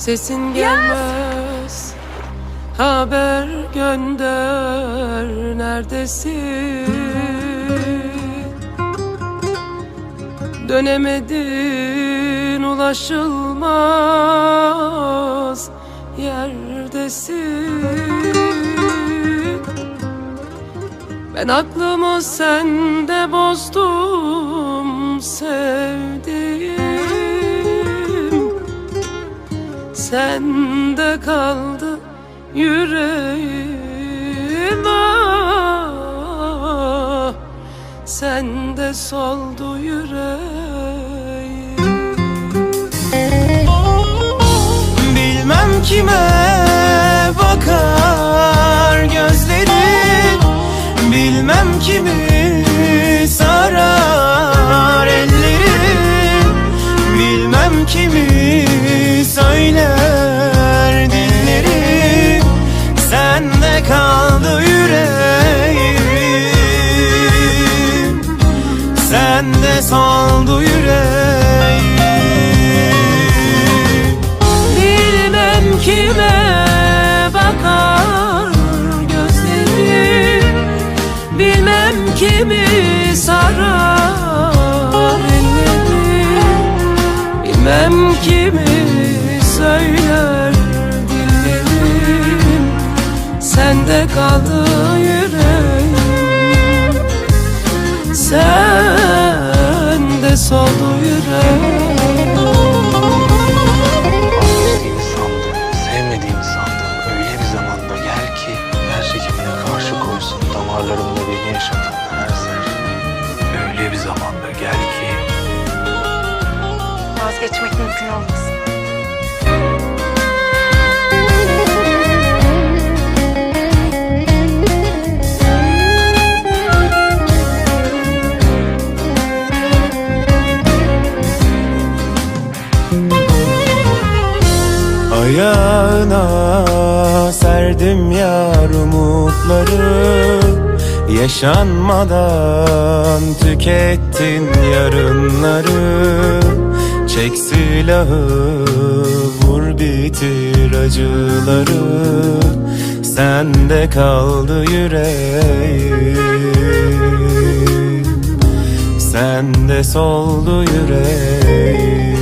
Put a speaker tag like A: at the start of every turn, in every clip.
A: Sesin gelmez. Haber gönder. Neredesin? Dönemedin ulaşılmaz. Yerdesin. Ben aklımı sende bozdum sevdiğim Sende kaldı yüreğim ah. Sende soldu yüreğim.
B: Bilmem kime bakar gözlerin Bilmem kimi sarar ellerin Bilmem kimi Soldu yüreğim.
A: Bilmem kime bakar gözlerim. Bilmem kimi sarar ellerim. Bilmem kimi söyler dillerim. Sende kaldı
C: Beni yaşatan her zerre. Öyle bir zamanda gel ki
D: Vazgeçmek mümkün olmaz.
B: Ayağına serdim yar umutları Yaşanmadan tükettin yarınları. Çek silahı vur bitir acıları. Sende kaldı yüreğim. Sende soldu yüreğim.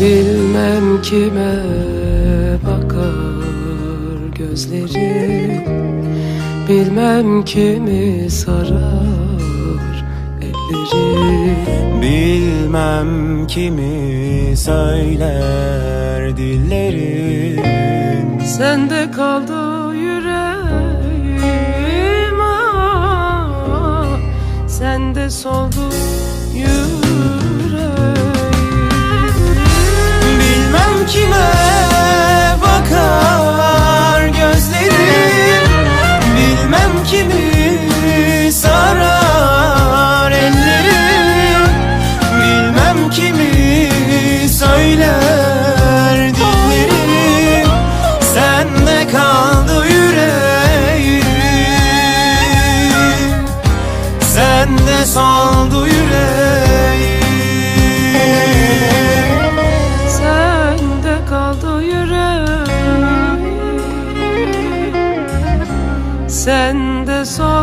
A: Bilmem kime bakar gözleri Bilmem kimi sarar elleri.
B: Bilmem kimi söyler dillerin.
A: Sende kaldı yüreğim ah, Sende soldu sen de sor.